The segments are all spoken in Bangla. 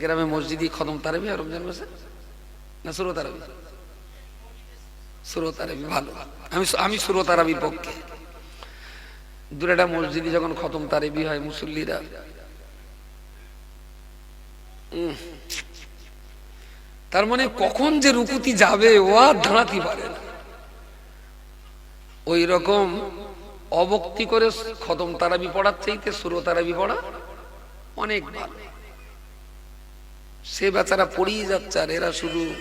গ্রামে মসজিদই খতম তারাবি আর রমজান মাসে? না সুরো তারাবি? সুরো তারাবি, ভালো। আমি আমি সুরো তারাবির পক্ষে। দূরেটা মসজিদে যখন খতম তারাবি হয় মুসল্লিরা। তার মানে কখন যে রুকুতি যাবে ও আর দাঁড়াতে পারে না। ওই রকম অবক্তি করে খতম তারাবি পড়ার চাইতে সুরো তারাবি পড়া অনেক ভালো। সে বেচারা পড়িয়ে যাচ্ছে আর এরা শুধু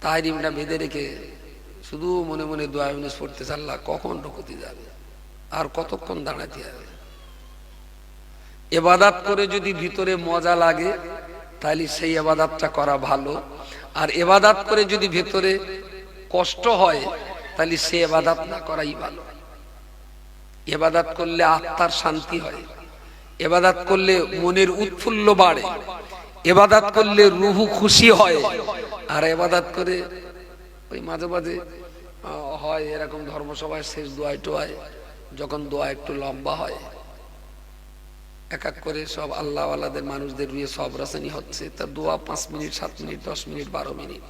তাহরিমটা বেঁধে রেখে শুধু মনে মনে দোয়া ইউনিস পড়তে চাল্লা কখন ঢুকতে যাবে? আর কতক্ষণ দাঁড়াতে হবে? এবাদাত করে যদি ভিতরে মজা লাগে, তাহলে সেই এবাদাতটা করা ভালো। আর এবাদাত করে যদি ভেতরে কষ্ট হয়, তাহলে সে এবাদাত না করাই ভালো। এবাদাত করলে আত্মার শান্তি হয়। এবাদাত করলে মনের উৎফুল্ল বাড়ে। এবাদাত করলে রুহু খুশি হয়। আর এবাদাত করে ওই মাঝে মাঝে হয় এরকম ধর্মসভায় শেষ দোয়ায় টোয়ায়, যখন দোয়া একটু লম্বা হয়। এক এক করে সব আল্লাহ আল্লাহদের মানুষদের রুয়ে সব রাসানি হচ্ছে। তা দোয়া পাঁচ মিনিট, সাত মিনিট, দশ মিনিট, বারো মিনিট।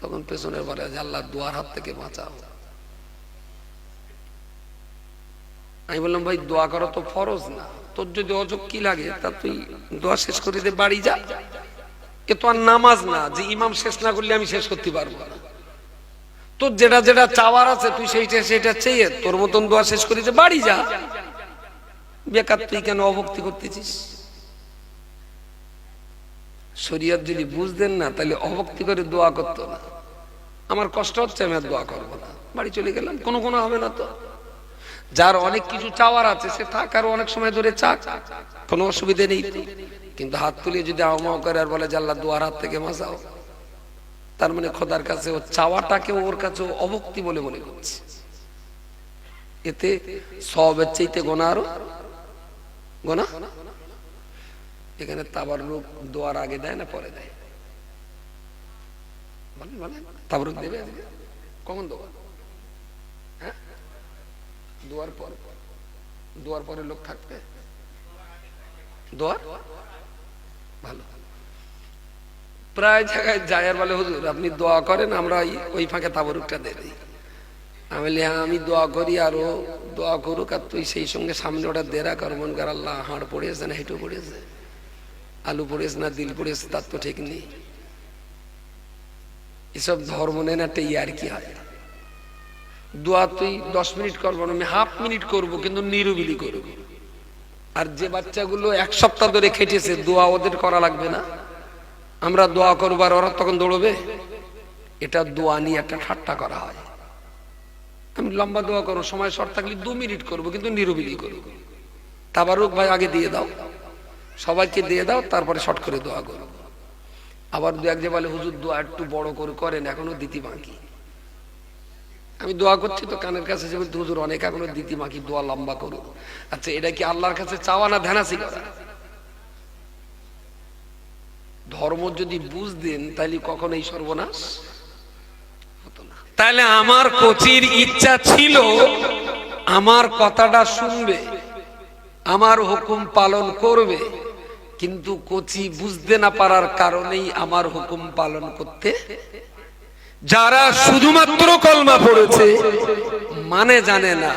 তখন পেছনের বলে যে আল্লাহ দোয়ার হাত থেকে বাঁচাও। আমি বললাম, ভাই, দোয়া করা তো ফরজ না। তোর যদি অযোগ কি লাগে, তা তুই দোয়া শেষ করে দে, বাড়ি যা। এ তো আর নামাজ না, যে ইমাম শেষ না করলে আমি শেষ করতে পারব না। তোর যেটা যেটা চাওয়ার আছে, তুই সেইটা সেটা চেয়ে তোর মতন দোয়া শেষ করে দে, বাড়ি যা। বেকার তুই কেন অভক্তি করতেছিস? শরীয়ত যদি বুঝতেন না, তাহলে অভক্তি করে দোয়া করতো না। আমার কষ্ট হচ্ছে, আমি আর দোয়া করব না। বাড়ি চলে গেলাম, কোনো কোনো হবে না তো। যার অনেক কিছু চাওয়ার আছে, সে থাক অনেক সময় ধরে চাক। কোনো অসুবিধে নেই। কিন্তু হাত তুলে যদি আহমাও করে আর বলে জাল্লা দুয়ার হাত থেকে মাসাও তার মানে খোদার কাছে ও চাওয়াটাকে ওর কাছে অভক্তি বলে মনে করছে। এতে সবের চাইতে গোনা আরও? গোনা? এখানে তাবার লোক দোয়ার আগে দেয় না, পরে দেয়? তাবরুক দেবে? কখন হ্যাঁ দোয়ার পর। দোয়ার পরে লোক থাকবে। দোয়ার? ভালো। প্রায় জায়গায় যায় আর বলে, হুজুর, আপনি দোয়া করেন, আমরা ওই- ফাঁকে তাবরুকটা দিয়ে আমি বলি হ্যাঁ আমি দোয়া করি আর দোয়া করুক, আর তুই সেই সঙ্গে সামনে ওটা দেরা কর, মন কর, আল্লাহ হাড় পড়েছে না হেঁটু পড়েছে আলু পড়েছে না দিল পড়েছে তার তো ঠিক নেই। এসব ধর্ম নেন একটা ইয়ার কি হয়? দোয়া তুই দশ মিনিট করব না, আমি হাফ মিনিট করব, কিন্তু নিরুবিলি করব। আর যে বাচ্চাগুলো এক সপ্তাহ ধরে খেটেছে, দোয়া ওদের করা লাগবে না। আমরা দোয়া করব আর ওরা তখন দৌড়বে। এটা দোয়া নিয়ে একটা ঠাট্টা করা হয়। আমি লম্বা দোয়া করব সময় শর্ট থাকলে দু মিনিট করব, কিন্তু নিরুবিলি করব। তাবারুক ভাই আগে দিয়ে দাও। সবাইকে দিয়ে দাও, তারপরে শর্ট করে দোয়া করব। আবার দু এক যে বলে, হুজুর, দোয়া একটু বড় করে করেন, এখনও দিতি বাকি। আমি দোয়া করছি তো কানের কাছে যে বলতে অনেক এখনও দিতি মাকি দোয়া লম্বা করো আচ্ছা এটা কি আল্লাহর কাছে চাওয়া না ধ্যানাসি করা ধর্ম যদি বুঝতেন তাহলে কখন এই সর্বনাশ তাহলে আমার কোচির ইচ্ছা ছিল, আমার কথাটা শুনবে, আমার হুকুম পালন করবে, কিন্তু কোচি বুঝতে না পারার কারণেই আমার হুকুম পালন করতে যারা শুধুমাত্র কলমা পড়েছে মানে জানে না,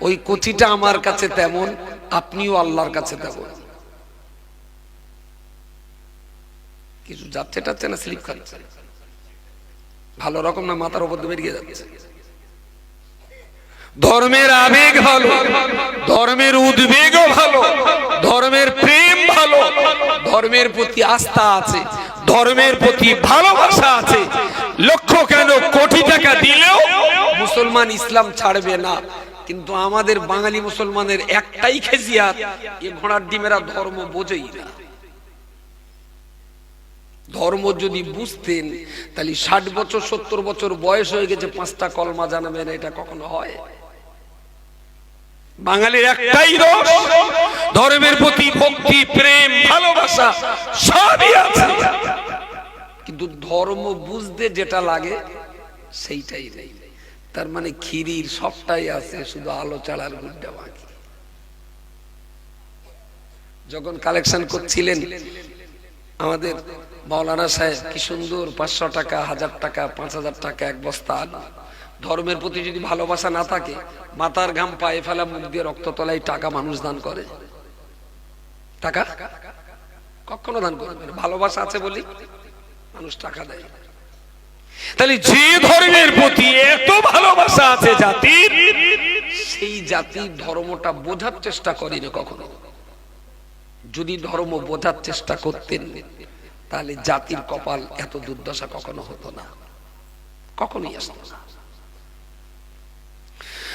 ওই কচিটা আমার কাছে তেমন, আপনিও আল্লাহর কাছে তেমন। কিছু যাচ্ছে টাচ্ছে না, স্লিপ খাচ্ছে। ভালো রকম না, মাথার উপর বেরিয়ে যাচ্ছে। ধর্মের আবেগ ভালো, ধর্মের উদ্বেগও ভালো, ধর্মের প্রেম ভালো, ধর্মের প্রতি আস্থা আছে। ধর্মের প্রতি ভালোবাসা আছে। লক্ষ্য কেন কোটি টাকা দিলেও মুসলমান ইসলাম ছাড়বে না। কিন্তু আমাদের বাঙালি মুসলমানের একটাই খেজিয়াত, এ ঘোড়ার ডিমেরা ধর্ম বোঝেই না। ধর্ম যদি বুঝতেন, তাহলে ষাট বছর, সত্তর বছর বয়স হয়ে গেছে, পাঁচটা কলমা জানাবেন, এটা কখনো হয়? বাঙালির একটাই দোষ ধর্মের প্রতি ভক্তি, প্রেম, ভালোবাসা, সবই আছে। কিন্তু ধর্ম বুঝতে যেটা লাগে, সেইটাই নেই। তার মানে খিরির সবটাই আছে, শুধু আলো চালার গুড্ডা বাকি। যখন কালেকশন করছিলেন, আমাদের মাওলানা সাহেব, কি সুন্দর, পাঁচশো টাকা, হাজার টাকা, পাঁচ হাজার টাকা এক বস্তা ধর্মের প্রতি যদি ভালোবাসা না থাকে, মাথার ঘাম পায়ে ফেলা, মুখ দিয়ে রক্ত তলায় টাকা মানুষ দান করে। টাকা? কখনো দান করবে না। ভালোবাসা আছে বলি মানুষ টাকা দেয়। তাহলে যে ধর্মের প্রতি এত ভালোবাসা আছে জাতির, সেই জাতি ধর্মটা বোঝার চেষ্টা করেনি কখনো। যদি ধর্ম বোঝার চেষ্টা করতেন, তাহলে জাতির কপাল এত দুর্দশা কখনো হতো না। কখনোই আসতো না।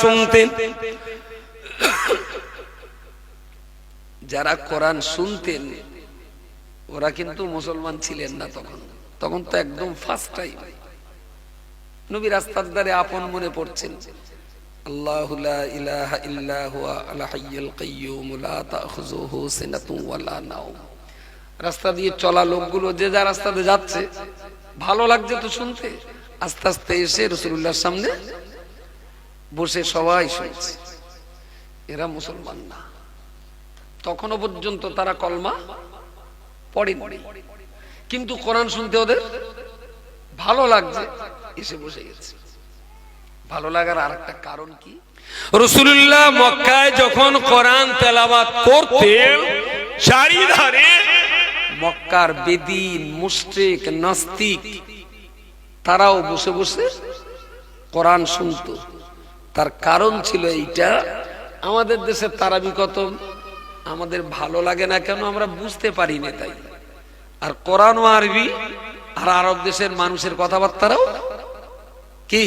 শুনতেন। যারা কোরআন শুনতেন, ওরা কিন্তু মুসলমান ছিলেন না তখন। তখন তো একদম ফার্স্ট টাইম নবী রাস্তার ধারে আপন মনে পড়ছেন। আল্লাহু লা ইলাহা ইল্লা হুয়া, আল হাইয়ুল কাইয়্যুম, লা তাখুযুহু সিনাতুন ওয়ালা নাওম। রাস্তা দিয়ে চলা লোকগুলো যে যা রাস্তাতে যাচ্ছে, ভালো লাগছে তো শুনতে। আস্তে আস্তে এসে রসুল্লাহর সামনে বসে সবাই শুনছে। এরা মুসলমান না। তখনও পর্যন্ত তারা কলমা পড়েনি কিন্তু কোরআন শুনতে ওদের ভালো লাগছে, এসে বসে গেছে। ভালো লাগার আর একটা কারণ কি? রসুল্লাহ মক্কায় যখন কোরআন তেলাওয়াত করতেন, চারিধারে মক্কার বেদিন, মুশরিক, নাস্তিক, তারাও বসে বসে কোরআন শুনতো। তার কারণ ছিল এইটা, আমাদের দেশে তারাবি কত, আমাদের ভালো লাগে না কেন আমরা বুঝতে পারি না তাই। আর কোরআন ও আরবি, আর আরব দেশের মানুষের কথাবার্তারাও কি?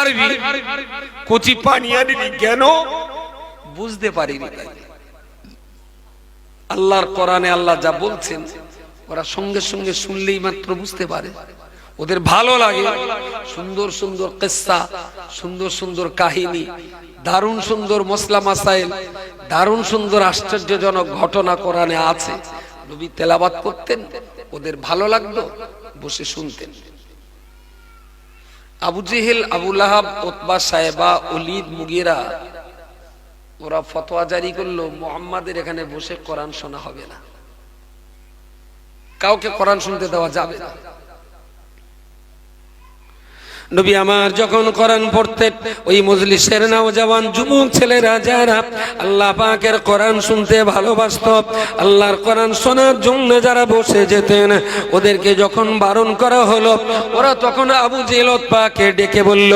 আরবি, কচি পানিয়ানি কেন? বুঝতে পারিনি তাই। আল্লাহর কোরআনে আল্লাহ যা বলছেন, ওরা সঙ্গে সঙ্গে শুনলেই মাত্র বুঝতে পারে। ওদের ভালো লাগে। সুন্দর সুন্দর কিস্সা, সুন্দর সুন্দর কাহিনী, দারুণ সুন্দর মসলা মাসাইল, দারুণ সুন্দর আশ্চর্যজনক ঘটনা কোরআনে আছে। নবী তেলাবাত করতেন, ওদের ভালো লাগতো, বসে শুনতেন। আবু জেহেল, আবু লাহাব, ওতবা সাহেবা অলিদ মুগিরা, ওরা ফতোয়া জারি করল, মোহাম্মদের এখানে বসে কোরআন শোনা হবে না। কাউকে কোরআন শুনতে দেওয়া যাবে না। নবী আমার যখন কোরআন পড়তেন ওই মজলিসের নওজওয়ান যুবক ছেলেরা যারা আল্লাহ পাকের কোরআন শুনতে ভালোবাসত। আল্লাহর কোরআন শোনার জন্য যারা বসে যেতেন, ওদেরকে যখন বারণ করা হলো, ওরা তখন আবু জেলত পাকে ডেকে বলল,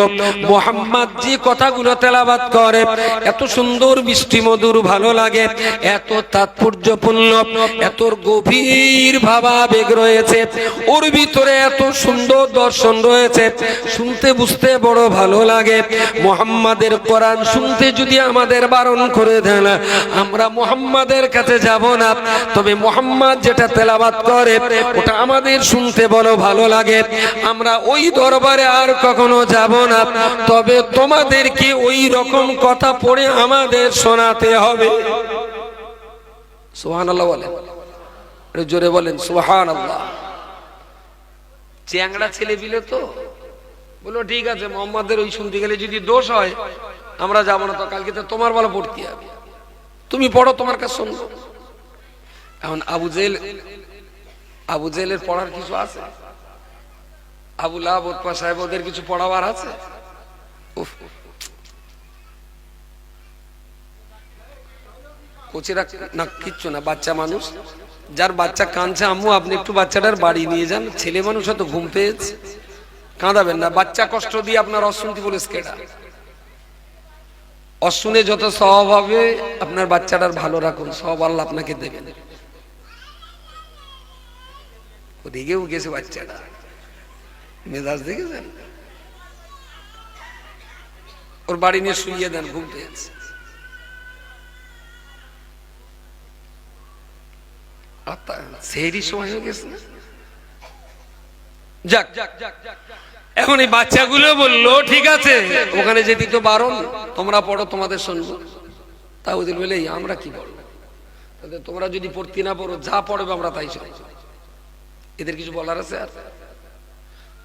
মোহাম্মদ যে কথাগুলো তেলাবাত করে, এত সুন্দর বৃষ্টি মধুর ভালো লাগে, এত তাৎপর্যপূর্ণ, এত গভীর ভাবাবেগ রয়েছে, ওর ভিতরে এত সুন্দর দর্শন রয়েছে শুনতে বুঝতে বড় ভালো লাগে। মোহাম্মদের কোরআন শুনতে যদি আমাদের বারণ করে দেন, আমরা মোহাম্মদের কাছে যাব না। তবে মোহাম্মদ যেটা তেলাবাত করে, ওটা আমাদের শুনতে বড় ভালো লাগে। আমরা ওই দরবারে আর কখনো যাব না। তবে তোমাদেরকে ওই রকম কথা পড়ে আমাদের শোনাতে হবে। সোহান আল্লাহ বলেন জোরে বলেন সোহান আল্লাহ চ্যাংড়া ছেলে বিলে তো? বলল, ঠিক আছে, মোহাম্মদের ওই শুনতে গেলে যদি দোষ হয়, আমরা যাব না তো কালকে তো তোমার বলা পড়তে হবে। তুমি পড়ো, তোমার কাছে শুনব। এখন আবু জেল আবু জেলের পড়ার কিছু আছে? আবু লাভ ওৎপা সাহেব, ওদের কিছু পড়াবার আছে। কোচেরা না, কিচ্ছু না, বাচ্চা মানুষ। যার বাচ্চা কাঁদছে আম্মু, আপনি একটু বাচ্চাটার বাড়ি নিয়ে যান। ছেলে মানুষ হয়তো ঘুম পেয়েছে। কাঁদাবেন না। বাচ্চা কষ্ট দিয়ে আপনার অশুনতি বলে কেটা অশুনে যত সব হবে, আপনার বাচ্চাটার ভালো রাখুন, সব আল্লাহ আপনাকে দেবেন। ওদিকেও গেছে বাচ্চাটা। মেজাজ দেখেছেন? ওর বাড়ি নিয়ে শুইয়ে দেন, ঘুম পেয়েছে সময় হয়ে গেছে না? যাক। এখন এই বাচ্চাগুলো বলল, ঠিক আছে, ওখানে যেতে তো বারণ, তোমরা পড়ো, তোমাদের শুনব। তা ওদের বলে আমরা কি বলব তোমরা যদি পড়তে না পড়ো যা পড়বে আমরা তাই শুনব। এদের কিছু বলার আছে আর?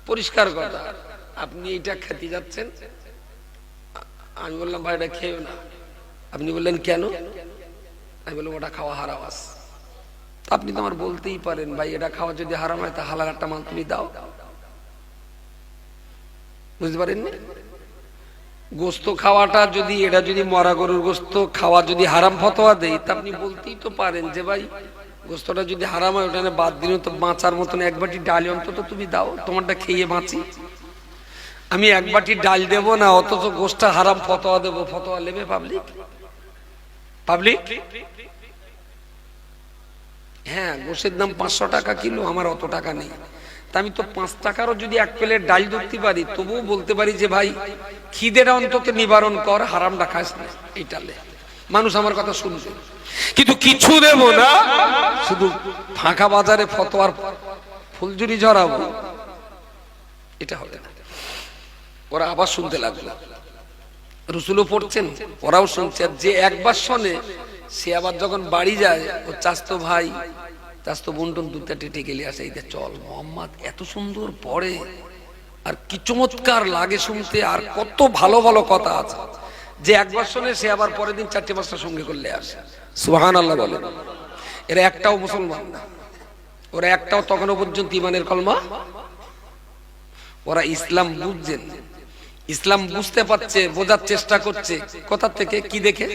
পরিষ্কার কথা, আপনি এইটা খেতে যাচ্ছেন, আমি বললাম, ভাই, এটা খেয়েও না। আপনি বললেন, কেন? আমি বললাম, ওটা খাওয়া হারাম আছে আপনি তো আমার বলতেই পারেন, ভাই, এটা খাওয়া যদি হারাম হয়, তা হালাল একটা মাল তুমি দাও। বুঝতে পারেননি? গোস্ত খাওয়াটা যদি, এটা যদি মরা গরুর গোস্ত, খাওয়া যদি হারাম ফতোয়া দেয়, তা আপনি বলতেই তো পারেন যে ভাই, গোস্তটা যদি হারাম হয়, ওটা বাদ দিন, তো বাঁচার মতন এক বাটি ডাল অন্তত তুমি দাও, তোমারটা খেয়ে বাঁচি। আমি এক বাটি ডাল দেবো না, অথচ গোষ্ঠটা হারাম ফতোয়া দেবো, ফতোয়া নেবে পাবলিক পাবলিক হ্যাঁ গোশের দাম পাঁচশো টাকা কিলো, আমার অত টাকা নেই। তা আমি তো পাঁচ টাকারও যদি এক প্লেট ডাল ধরতে পারি, তবুও বলতে পারি যে ভাই, খিদেটা অন্তত নিবারণ কর, হারামটা খাস না এইটালে মানুষ আমার কথা শুনবে। কিন্তু কিছু দেব না, শুধু ফাঁকা বাজারে ফতোয়ার ফুলঝুরি ঝরাবো, এটা হবে না। ওরা আবার শুনতে লাগল। রসুলও পড়ছেন, ওরাও শুনছে যে একবার শোনে, সে আবার যখন বাড়ি যায়, ও চাস্তো ভাই চাস্তো বন্টন দু চারটে নিয়ে আসে এই চল মোহাম্মদ এত সুন্দর পড়ে আর কি চমৎকার লাগে শুনতে আর কত ভালো ভালো কথা আছে। যে একবার শোনে সে আবার পরের দিন চারটে পাঁচটা সঙ্গে করলে আসে। সুহান আল্লাহ বলেন এরা একটাও মুসলমান না। ওরা একটাও তখনও পর্যন্ত ইমানের কলমা। ওরা ইসলাম বুঝছেন। ইসলাম বুঝতে পারছে বোঝার চেষ্টা করছে। কোথা থেকে? কি দেখে?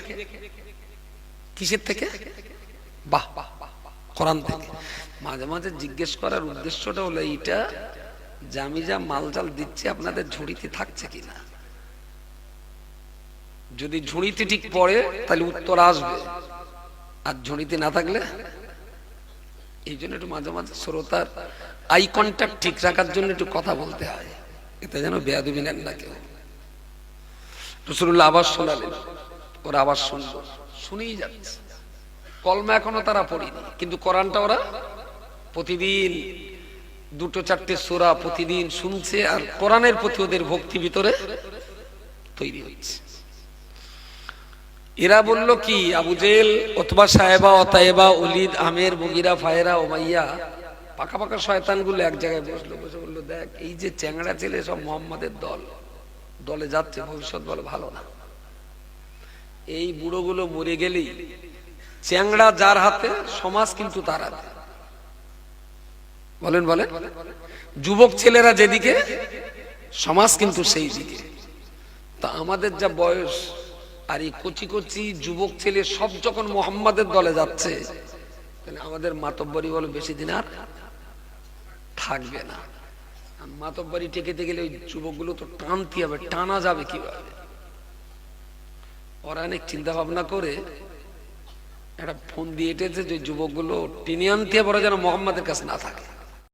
কিসের থেকে? বাহ, বাহ, কোরআন থেকে। মাঝে মাঝে জিজ্ঞেস করার উদ্দেশ্যটা হলো এইটা, যে আমি যা মালজাল দিচ্ছি আপনাদের ঝুড়িতে থাকছে কিনা? যদি ঝুড়িতে ঠিক পড়ে, তাহলে উত্তর আসবে। আর ঝুড়িতে না থাকলে? এই জন্য একটু মাঝে মাঝে শ্রোতার আই কন্ট্যাক্ট ঠিক রাখার জন্য একটু কথা বলতে হয়। এতে যেন বেয়াদবি নেন না কেউ। রসুল্লাহ আবার শোনালেন। ওরা আবার শুনলো। শুনেই যাচ্ছে। কলমা এখনও তারা পড়িনি। কিন্তু কোরআনটা ওরা প্রতিদিন দুটো, চারটে সোরা প্রতিদিন শুনছে আর কোরআনের প্রতি ওদের ভক্তি ভিতরে তৈরি হচ্ছে। এরা বলল কি, আবু জেল অথবা সাহেবা অতায়েবা উলিদ, আমের, মুগিরা, ফায়রা ওমাইয়া পাকা পাকা শয়তানগুলো এক জায়গায় বসল, বসে বলল, দেখ, এই যে চ্যাংড়া ছেলে সব মোহাম্মদের দল, দলে যাচ্ছে, ভবিষ্যৎ বলে ভালো না। এই বুড়োগুলো মরে গেলেই চ্যাংড়া যার হাতে, সমাজ কিন্তু তার হাতে। বলেন বলেন। যুবক ছেলেরা যেদিকে, সমাজ কিন্তু সেই দিকে। তা আমাদের যা বয়স, আর এই কচি কচি যুবক ছেলে সব যখন মোহাম্মদের দলে যাচ্ছে আমাদের মাতব্বরি বলে বেশি দিন আর থাকবে না। মাতব্বরি টেকেতে গেলে ওই যুবকগুলো তো টানতে হবে, টানা যাবে কীভাবে? ওরা অনেক চিন্তা ভাবনা করে একটা ফোন দিয়ে এটেছে যে যুবকগুলো টেনে আনতে পারে যেন মোহাম্মদের কাছে না থাকে।